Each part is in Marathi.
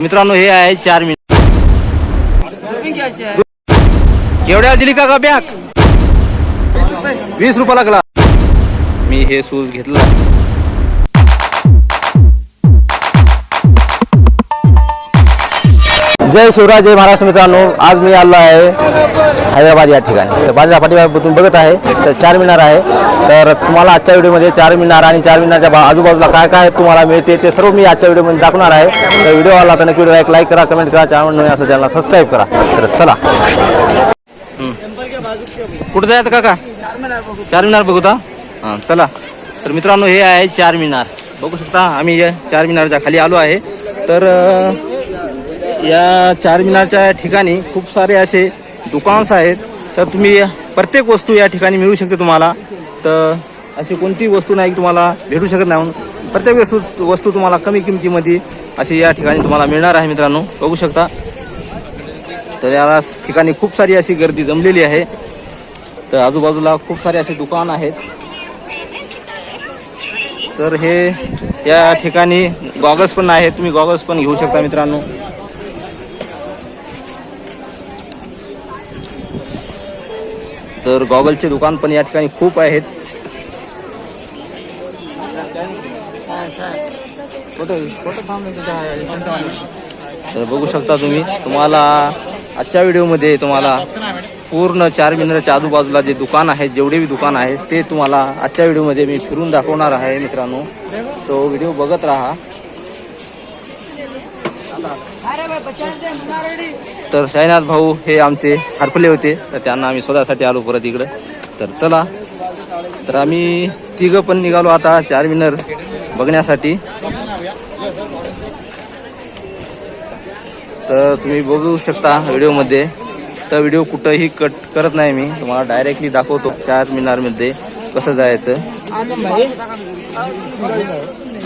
मित्रांनो हे आहे चार मिनिट. एवढ्या दिली का बॅग? वीस रुपया. लागला मी हे शूज घेतला. जय शिवराज जय महाराष्ट्र मित्रांनो. आज मी आलो आहे हैदराबाद या ठिकाणी. तर बाजार पाठीमागे बघत आहे तर चार मिनार आहे. तर तुम्हाला आजच्या व्हिडिओमध्ये चार मिनार आणि चार मिनारच्या बा- आजूबाजूला काय काय तुम्हाला मिळते ते सर्व मी आजच्या व्हिडिओमध्ये दाखवणार आहे. तर व्हिडिओ आला तर नक्की व्हिडिओ लाईक करा कमेंट करा चॅनल नवीन असं चॅनलला सबस्क्राईब करा. तर चला. कुठं जायचं काका? चार मिनार बघू का हां चला. तर मित्रांनो हे आहे चार मिनार. बघू शकता आम्ही या चार मिनारच्या खाली आलो आहे. तर या चार मिनारच्या ठिकाणी खूप सारे असे दुकान्स आहेत. तर तुम्ही प्रत्येक वस्तू या ठिकाणी मिळू शकते तुम्हाला. तर अशी कोणतीही वस्तू नाही तुम्हाला भेटू शकत नाही म्हणून. प्रत्येक वस्तू वस्तू तुम्हाला कमी किमतीमध्ये अशी या ठिकाणी तुम्हाला मिळणार आहे मित्रांनो. बघू शकता. तर या ठिकाणी खूप सारी अशी गर्दी जमलेली आहे. तर आजूबाजूला खूप सारे असे दुकान आहेत. तर हे या ठिकाणी गॉगल्स पण आहेत. तुम्ही गॉगल्स पण घेऊ शकता मित्रांनो. तर गॉगलचे दुकान पण या ठिकाणी खूप आहेत. तर बघू शकता तुम्ही तुम्हाला आजच्या व्हिडिओमध्ये तुम्हाला पूर्ण चार मिनराच्या आजूबाजूला जे दुकान आहेत जेवढे बी दुकान आहेत ते तुम्हाला आजच्या व्हिडिओमध्ये मी फिरून दाखवणार आहे मित्रांनो. तो व्हिडिओ बघत राहा. तर साईनाथ भाऊ हे आमचे हरपले होते. तर त्यांना आम्ही शोधासाठी आलो परत इकडं. तर चला. तर आम्ही तिघं पण निघालो आता चार विनर बघण्यासाठी. तर तुम्ही बघू शकता व्हिडिओमध्ये. तर व्हिडिओ कुठंही कट करत नाही मी. तुम्हाला डायरेक्टली दाखवतो चार मिनारमध्ये कसं जायचं.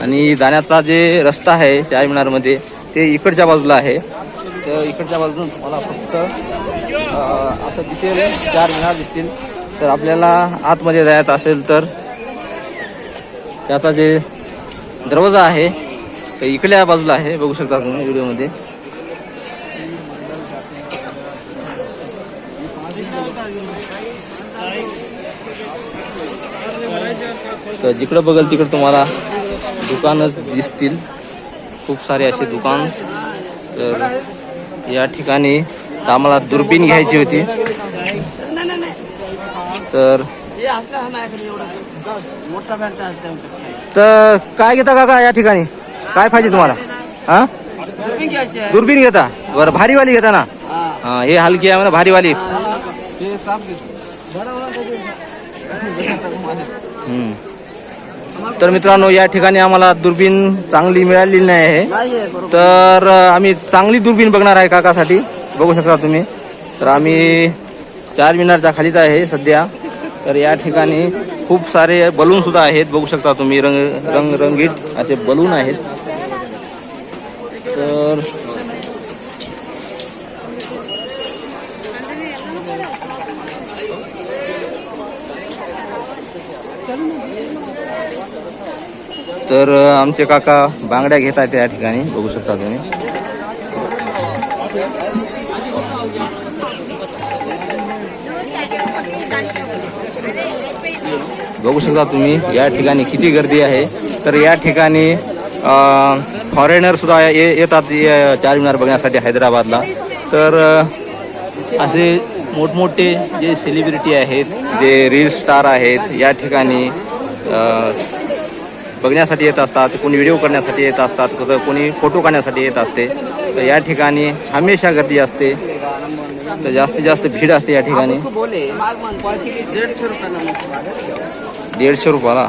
आणि जाण्याचा जे रस्ता आहे चार मिनारमध्ये ते इकडच्या बाजूला आहे. तर इकडच्या बाजून तुम्हाला फक्त असं दिसेल चार मिनार दिसतील. तर आपल्याला आतमध्ये जायचं असेल तर त्याचा जे दरवाजा आहे तर इकडल्या बाजूला आहे. बघू शकता तुम्ही व्हिडिओमध्ये. तर जिकडं बघल तिकडं तुम्हाला दुकानच दिसतील. खूप सारे असे दुकान. तर या ठिकाणी तर आम्हाला दुर्बीण घ्यायची होती. तर तर काय घेता काका या ठिकाणी? काय पाहिजे तुम्हाला? हा? दुर्बीण घेता? बरं भारीवाली घेता ना? हा हे हलकी आहे म्हणा भारीवाली. हम्म. तर मित्रांनो या ठिकाणी आम्हाला दुर्बीण चांगली मिळालेली नाही आहे. तर आम्ही चांगली दुर्बीण बघणार आहे काकासाठी. बघू शकता तुम्ही. तर आम्ही चार मिनारच्या खालीच आहे सध्या. तर या ठिकाणी खूप सारे बलून सुद्धा आहेत. बघू शकता तुम्ही रंग रंग रंगीत असे बलून आहेत. तर तर आमचे काका बांगड्या घेत आहेत या ठिकाणी बघू शकता तुम्ही. बघू शकता तुम्ही या ठिकाणी किती गर्दी आहे. तर या ठिकाणी फॉरेनर सुद्धा ये- येतात चारमिनार बघण्यासाठी हैदराबादला. तर असे मोठमोठे जे सेलिब्रिटी आहेत जे रील स्टार आहेत या ठिकाणी बघण्यासाठी येत असतात कोणी व्हिडिओ करण्यासाठी येत असतात कोणी फोटो काढण्यासाठी येत असते तर या ठिकाणी हमेशा गर्दी असते. तर जास्तीत जास्त भीड असते या ठिकाणी. दीडशे रुपयाला?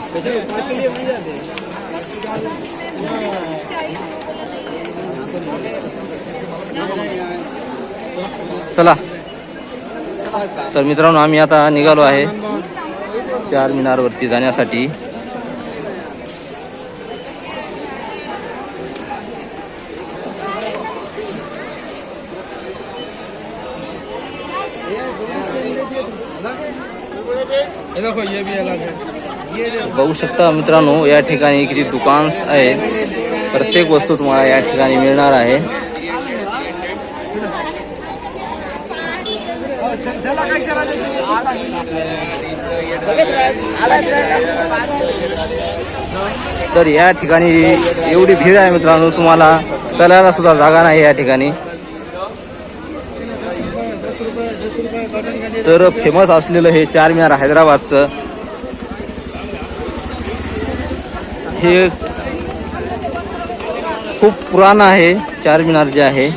चला. तर मित्रांनो आम्ही आता निघालो आहे चार मिनारवरती जाण्यासाठी. बघू शकता मित्रांनो या ठिकाणी किती दुकान्स आहेत. प्रत्येक वस्तू तुम्हाला या ठिकाणी मिळणार आहे. तर या ठिकाणी एवढी भीड आहे मित्रांनो तुम्हाला चलायला सुद्धा जागा नाही या ठिकाणी. तर फेमस असलेलं हे चार मिनार हैदराबादचं. हे खूप पुराण आहे चार मिनार जे आहे.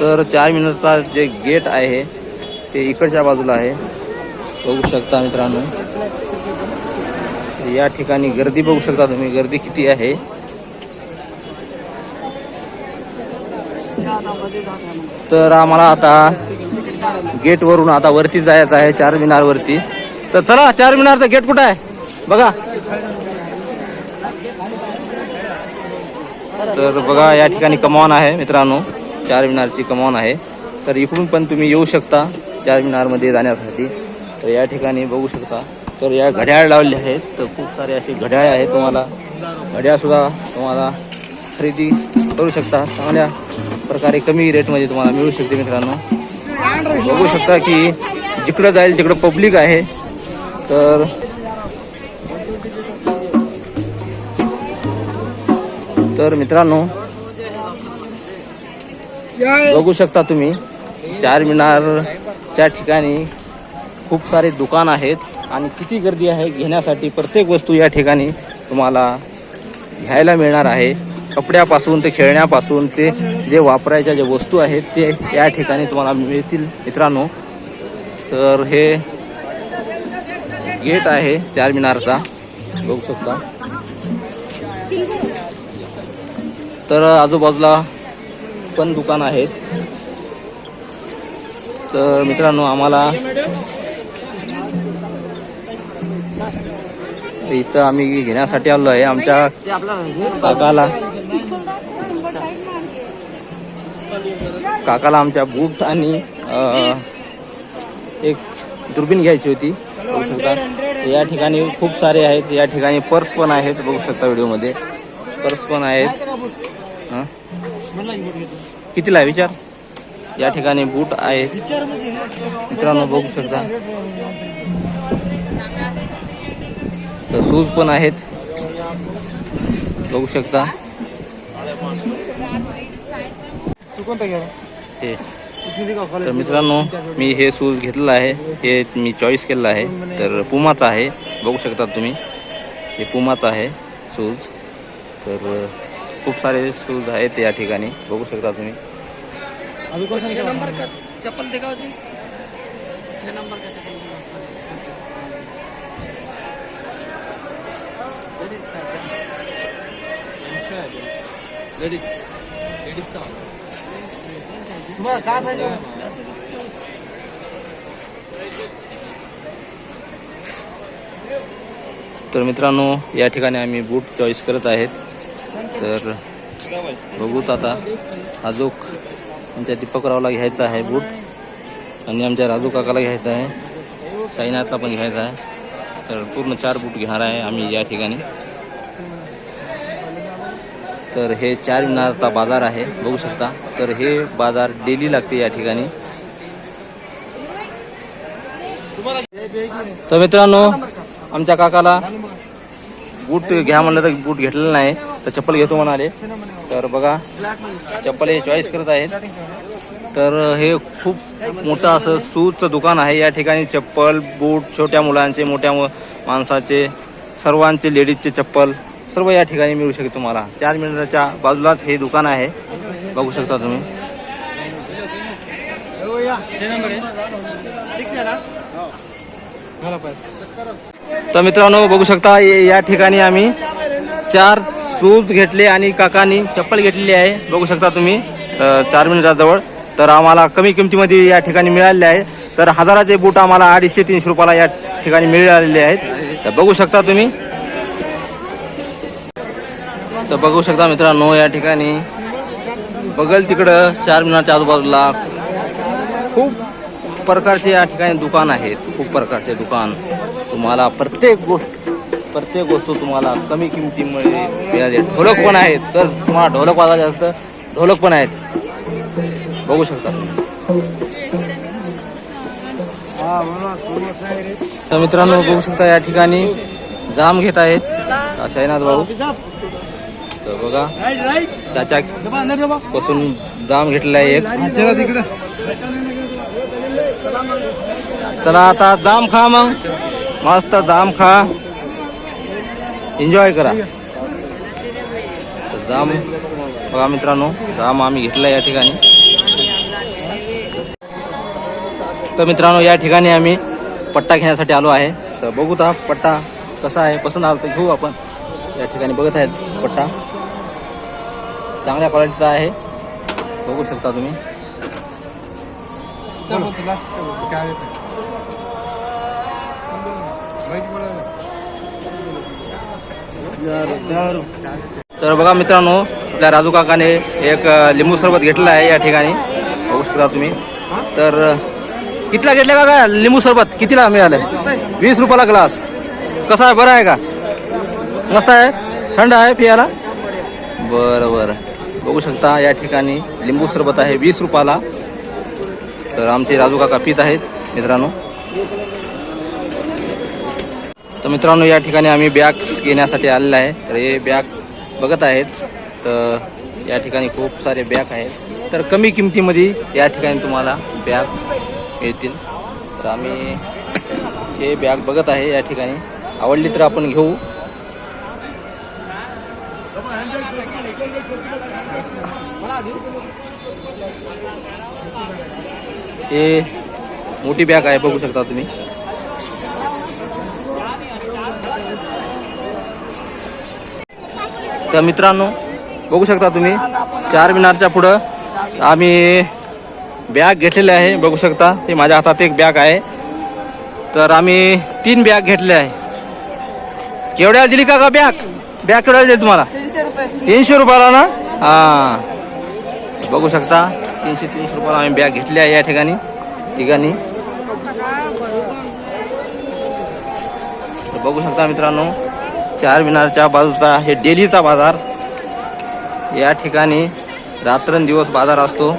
तर चार मिनारचा जे गेट आहे ते इकडच्या बाजूला आहे. बघू शकता मित्रांनो. या ठिकाणी गर्दी बघू शकता तुम्ही. गर्दी किती आहे? तर आम्हाला आता गेट वरून आता वरती जायचं आहे चार मिनार वरती तर चला चार मिनारचा गेट कुठं आहे? बघा. तर बघा या ठिकाणी कमान आहे मित्रांनो. चार मिनारची कमान आहे. तर इकडून पण तुम्ही येऊ शकता चार मिनारमध्ये जाण्यासाठी. तर या ठिकाणी बघू शकता. तर या घड्याळ लावले आहेत. तर खूप सारे असे घड्याळ आहेत तुम्हाला. घड्याळसुद्धा तुम्हाला खरेदी करू शकता. चांगल्या प्रकारे कमी रेटमध्ये तुम्हाला मिळू शकते मित्रांनो. बघू शकता की जिकडं जाईल तिकडं पब्लिक आहे. तर तर मित्रांनो बघू शकता तुम्ही चार मिनारच्या ठिकाणी खूप सारे दुकान आहेत. आणि किती गर्दी आहे घेण्यासाठी प्रत्येक वस्तू या ठिकाणी तुम्हाला घ्यायला मिळणार आहे. कपड्यापासून ते खेळण्यापासून ते जे वापरायच्या ज्या वस्तू आहेत ते या ठिकाणी तुम्हाला मिळतील. मित्रांनो तर हे गेट आहे चार मिनारचा. बघू शकता. तर आजूबाजूला पण दुकान आहेत. तर मित्रांनो आम्हाला इथं आम्ही घेण्यासाठी आलो आहे. आमच्या काकाला. काकाला आमच्या बूट आणि एक दुर्बीण घ्यायची होती. बघू शकता. या ठिकाणी खूप सारे आहेत. या ठिकाणी पर्स पण आहेत. बघू शकता व्हिडिओमध्ये. पर्स पण आहेत. कितीला आहे विचार? या ठिकाणी बूट आहेत. मित्रांनो बघू शकता. तर शूज पण आहेत. बघू शकता. हे. तर मित्रांनो मी हे शूज घेतलेलं आहे. हे मी चॉईस केलेलं आहे. तर पुमाचा आहे. बघू शकता तुम्ही. हे पुमाचा आहे शूज. तर खूप सारे शूज आहेत या ठिकाणी. बघू शकता तुम्ही. छह नंबर का चप्पल दिखाओ जी छह नंबर का चप्पल लेडीज का लेडीज लेडीज का तुम्हाला काय पाहिजे? तर मित्रांनो या ठिकाणी आम्ही बूट चॉईस करत आहेत. तर बघूत आता अजूक आमच्या दीपकरावला घ्यायचा आहे बूट आणि आमच्या राजू काकाला घ्यायचा आहे. साईनाथला पण घ्यायचा आहे. तर पूर्ण चार बूट घेणार आहे आम्ही या ठिकाणी. तर हे चार मिनारचा बाजार आहे बघू शकता. तर हे बाजार डेली लागते या ठिकाणी. तर मित्रांनो आमच्या काकाला बूट घ्या म्हणलं तर बूट घेतलेलं नाही तर चप्पल घेतो म्हणाले. तर बघा चप्पल हे चॉईस करत आहेत. तर हे खूप मोठं असं शूजचं दुकान आहे. या ठिकाणी चप्पल बूट छोट्या मुलांचे मोठ्या माणसाचे सर्वांचे लेडीजचे चप्पल सर्व या ठिकाणी मिळू शकेल तुम्हाला. चार मिनिटाच्या बाजूलाच हे दुकान आहे. बघू शकता तुम्ही. तर मित्रांनो बघू शकता या ठिकाणी आम्ही चार शूज घेतले आणि काकानी चप्पल घेतलेली आहे. बघू शकता तुम्ही चार मिनिटाजवळ. तर आम्हाला कमी किमतीमध्ये या ठिकाणी मिळालेले आहे. तर हजाराचे बूट आम्हाला अडीचशे तीनशे रुपयाला या ठिकाणी मिळालेले आहेत. तर बघू शकता तुम्ही तर बघू शकता मित्रांनो या ठिकाणी बगल तिकडं चार मिनारच्या आजूबाजूला खूप प्रकारचे या ठिकाणी दुकान आहेत. खूप प्रकारचे दुकान. तुम्हाला प्रत्येक गोष्ट प्रत्येक वस्तू तुम्हाला कमी किमतीमुळे मिळाली. ढोलक पण आहेत. तर तुम्हाला ढोलक वाजायचं असतं ढोलक पण आहेत. बघू शकता तर मित्रांनो बघू शकता या ठिकाणी जाम घेत आहेत. शाहीनाथ भाऊ? बघा. त्याच्या पासून जाम घेतलेला आहे एक चला आता जाम खा मग. मस्त जाम खा. एन्जॉय करा. तर जाम. बघा मित्रांनो जाम आम्ही घेतला या ठिकाणी. तर मित्रांनो या ठिकाणी आम्ही पट्टा घेण्यासाठी आलो आहे. तर बघू ता पट्टा कसा आहे पसंत आला तर घेऊ आपण. या ठिकाणी बघत आहेत पट्टा. चांगल्या क्वालिटीचा आहे. बघू शकता तुम्ही. तर बघा मित्रांनो आपल्या राजू काकाने एक लिंबू सरबत घेतलं आहे या ठिकाणी. बघू शकता तुम्ही. तर कितीला घेतलं काका लिंबू सरबत? कितीला मिळालं वीस रुपयाला ग्लास कसा आहे? बरं आहे का? मस्त आहे? थंड आहे पियाला? बरं बरं. बघू शकता या ठिकाणी लिंबू सरबत आहे वीस रुपयाला. तर आमचे राजू काका पित आहेत मित्रांनो. तर मित्रांनो या ठिकाणी आम्ही बॅग्स घेण्यासाठी आलेलं आहे. तर हे बॅग बघत आहेत तर या ठिकाणी खूप सारे बॅग आहेत. तर कमी किमतीमध्ये या ठिकाणी तुम्हाला बॅग मिळतील. तर आम्ही हे बॅग बघत आहे या ठिकाणी. आवडली तर आपण घेऊ. हे मोठी बॅग आहे बघू शकता तुम्ही. तर मित्रांनो बघू शकता तुम्ही चार मिनारच्या पुढं आम्ही बॅग घेतलेले आहे बघू शकता. हे माझ्या हातात एक बॅग आहे. तर आम्ही तीन बॅग घेतले आहे. केवढ्याला दिली का का बॅग बॅग केवढ्याला दिली तुम्हाला? तीनशे रुपयाला ना? हां. बघू शकता तीनशे तीनशे रुपयाला आम्ही बॅग घेतली आहे या ठिकाणी ठिकाणी बघू शकता मित्रांनो चार मिनारच्या बाजूचा हे डेलीचा बाजार. या ठिकाणी रात्रंदिवस बाजार असतो.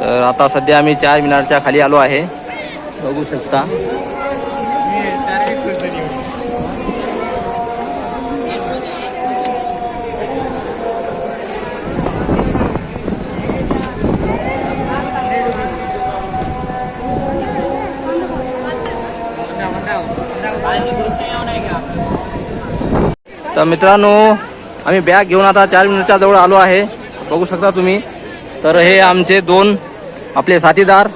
तर आता सध्या आम्ही चार मिनारच्या खाली आलो आहे. बघू शकता. तर मित्रांनो आम्ही बॅग घेऊन आता चार मिनिटच्या जवळ आलो आहे. बघू शकता तुम्ही. तर हे आमचे दोन आपले साथीदार.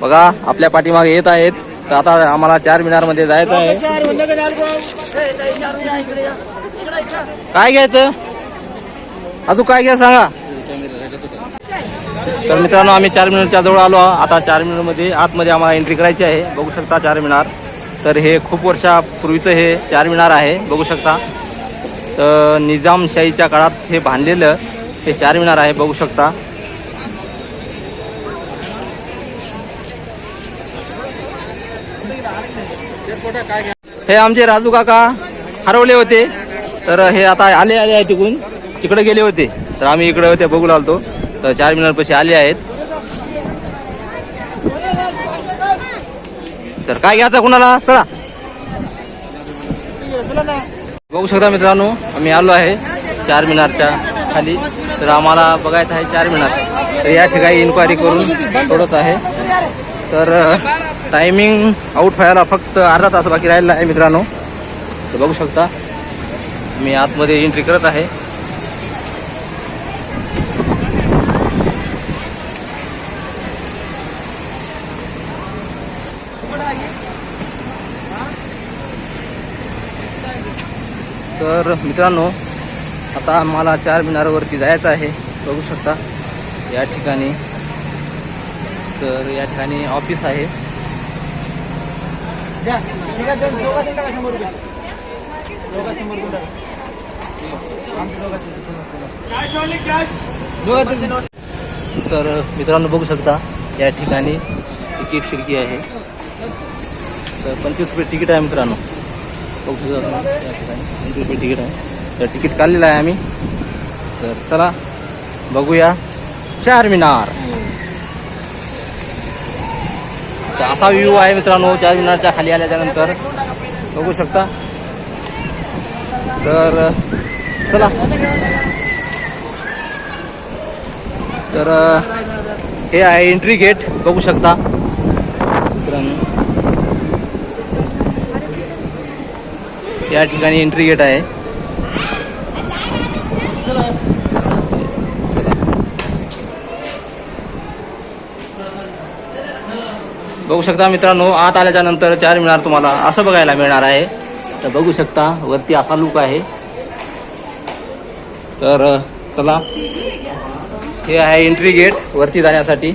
बघा आपल्या पाठीमागे येत आहेत. तर आता आम्हाला चार मिनारमध्ये जायचं आहे. काय घ्यायचं? अजून काय घ्या सांगा. तर मित्रांनो आम्ही चार मिनिटच्या जवळ आलो. आता चार मिनिटमध्ये आतमध्ये आम्हाला एंट्री करायची आहे. बघू शकता चार मिनार. तर हे खूप वर्षापूर्वीचं हे चार मिनार आहे. बघू शकता. तर निजामशाहीच्या काळात हे बांधलेलं हे चार मिनार आहे बघू शकता. हे आमचे राजू काका हरवले होते. तर हे आता आले आले आहे तिकडून. तिकडे गेले होते. तर आम्ही इकडे होते बघू लागतो तर चार मिनार पैसे आले आहेत. तर काय घ्यायचं कुणाला? चला. बघू शकता मित्रांनो आम्ही आलो आहे चार मिनारच्या खाली. तर आम्हाला बघायचं आहे चार मिनार. तर या ठिकाणी इन्क्वायरी करून सोडत आहे. तर टायमिंग आउट व्हायला फक्त अर्धा तास बाकी राहिलेला आहे मित्रांनो. तर बघू शकता मी आतमध्ये एंट्री करत आहे. तर मित्रांनो आता मला चार मिनारवरती जायचं आहे. बघू शकता या ठिकाणी. तर या ठिकाणी ऑफिस आहे. तर मित्रांनो बघू शकता या ठिकाणी तिकीट खिडकी आहे. तर पंचवीस रुपये तिकीट आहे मित्रांनो. बघू शकता रुपये तिकीट आहे तर तिकीट काढलेलं आहे आम्ही. तर चला बघूया. चार मिनार. तर असा व्ह्यू आहे मित्रांनो चार मिनारच्या खाली आल्याच्यानंतर. बघू शकता. तर चला. तर हे आहे एंट्री गेट बघू शकता मित्रांनो या ठिकाणी एंट्री गेट आहे. बघू शकता मित्रांनो आत आल्याच्यानंतर चार मिळणार तुम्हाला. असं बघायला मिळणार आहे. तर बघू शकता वरती असा लुक आहे. तर चला. हे आहे एंट्री गेट वरती जाण्यासाठी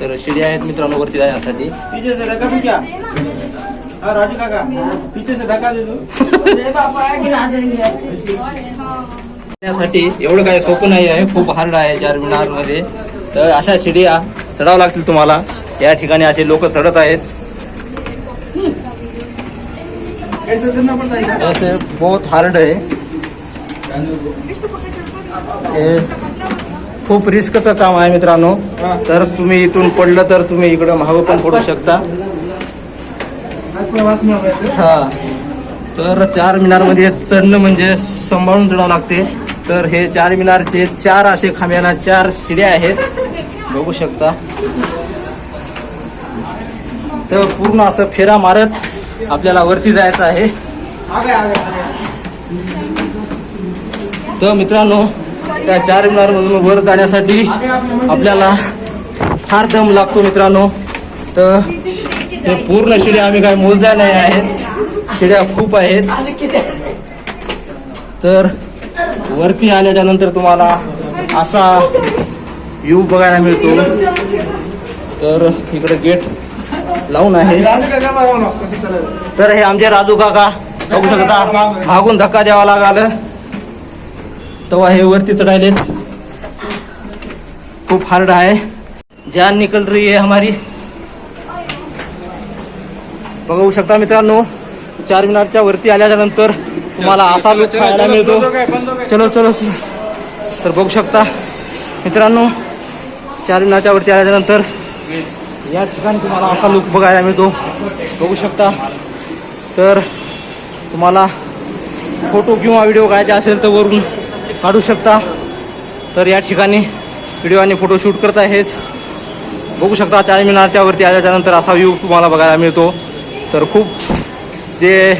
तर शिडी आहेत मित्रांनो वरती जाण्यासाठी. पीछे से धक्का क्या हाँ राजू काका. पीछे से धक्का दे दो जाण्यासाठी एवढं काय सोपं नाही आहे खूप हार्ड आहे चार मिनारमध्ये तर अशा शिड्या चढावं लागतील तुम्हाला. या ठिकाणी असे लोक चढत आहेत. है बहुत हार्ड आहे. खूप रिस्कचं काम आहे मित्रांनो. तर तुम्ही इथून पडलं तर तुम्ही इकडं मागं पण पडू शकता. है. तर चार मिनारमध्ये चढणं म्हणजे सांभाळून चढावं लागते. तर हे चार मिनारचे चार असे खांब्याला चार शिड्या आहेत. बघू शकता. तर पूर्ण असं फेरा मारत आपल्याला वरती जायचं आहे. तर मित्रांनो त्या चार मिनारमधून वर जाण्यासाठी आपल्याला फार दम लागतो मित्रांनो. तर हे पूर्ण शिड्या आम्ही काय मोजल्या नाही आहेत. शिड्या खूप आहेत. तर वरती आल्याच्यानंतर तुम्हाला असा व्यू बघायला मिळतो. तर इकडे गेट लावून आहे. तर हे आमचे राजू काका बघू शकता मागून धक्का द्यावा लागला. तेव्हा हे वरती चढायलेत. खूप हार्ड आहे. जान निकल रही है हमारी. बघू शकता मित्रांनो चार मिनारच्या वरती आल्याच्यानंतर तुम्हाला असा लुक पाहायला मिळतो. चलो चलो तर बघू शकता मित्रांनो चार मिनारच्या वरती आल्याच्यानंतर या ठिकाणी तुम्हाला असा लुक बघायला मिळतो. बघू शकता. तर तुम्हाला फोटो किंवा व्हिडिओ काढायचे असेल तर वरून काढू शकता. तर या ठिकाणी व्हिडिओ आणि फोटो शूट करत आहेत. बघू शकता चार मिनारच्या वरती आल्याच्यानंतर असा व्ह्यू तुम्हाला बघायला मिळतो. तर खूप जे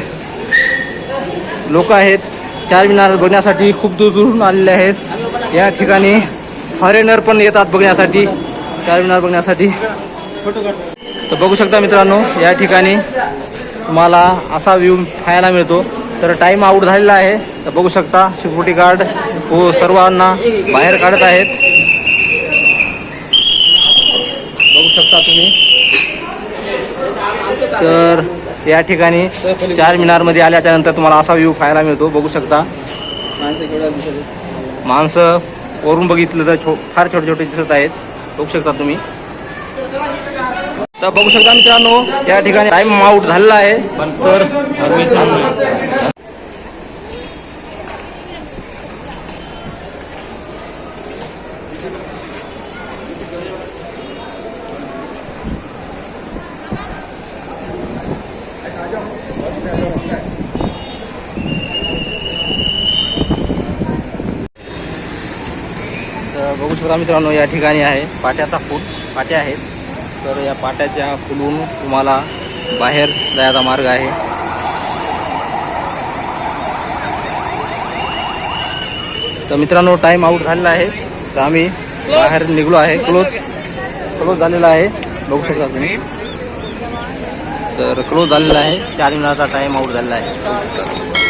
लोक आहेत चार मिनार बघण्यासाठी खूप दूर दूरून आलेले आहेत. या ठिकाणी फॉरेनर पण येतात बघण्यासाठी. चार मिनार बघण्यासाठी. तर बघू शकता मित्रांनो या ठिकाणी तुम्हाला असा व्ह्यू पाहायला मिळतो. तर टाईम आऊट झालेला आहे. तर बघू शकता सिक्युरिटी गार्ड हो सर्वांना बाहेर काढत आहेत. बघू शकता तुम्ही. तर या ठिकाणी चार मिनारमध्ये आल्याच्यानंतर तुम्हाला असा व्ह्यू पाहायला मिळतो. बघू शकता. माणसं वरून बघितलं तर छो फार छोटे छोटे दिसत आहेत. बघू शकता तुम्ही. तर बघू शकता मित्रांनो या ठिकाणी टाइम आउट झालेला आहे. तर तर बघा मित्रांनो या ठिकाणी आहे. पाट्याचा फूट पाट्या आहेत. तर या पाट्याच्या फुलून तुम्हाला बाहेर जायचा मार्ग आहे. तर मित्रांनो टाईम आऊट झालेला आहे. तर आम्ही बाहेर निघलो आहे. क्लोज क्लोज झालेला आहे. बघू शकता तुम्ही. तर क्लोज झालेला आहे. चार मिनिटाचा टाईम आऊट झालेला आहे.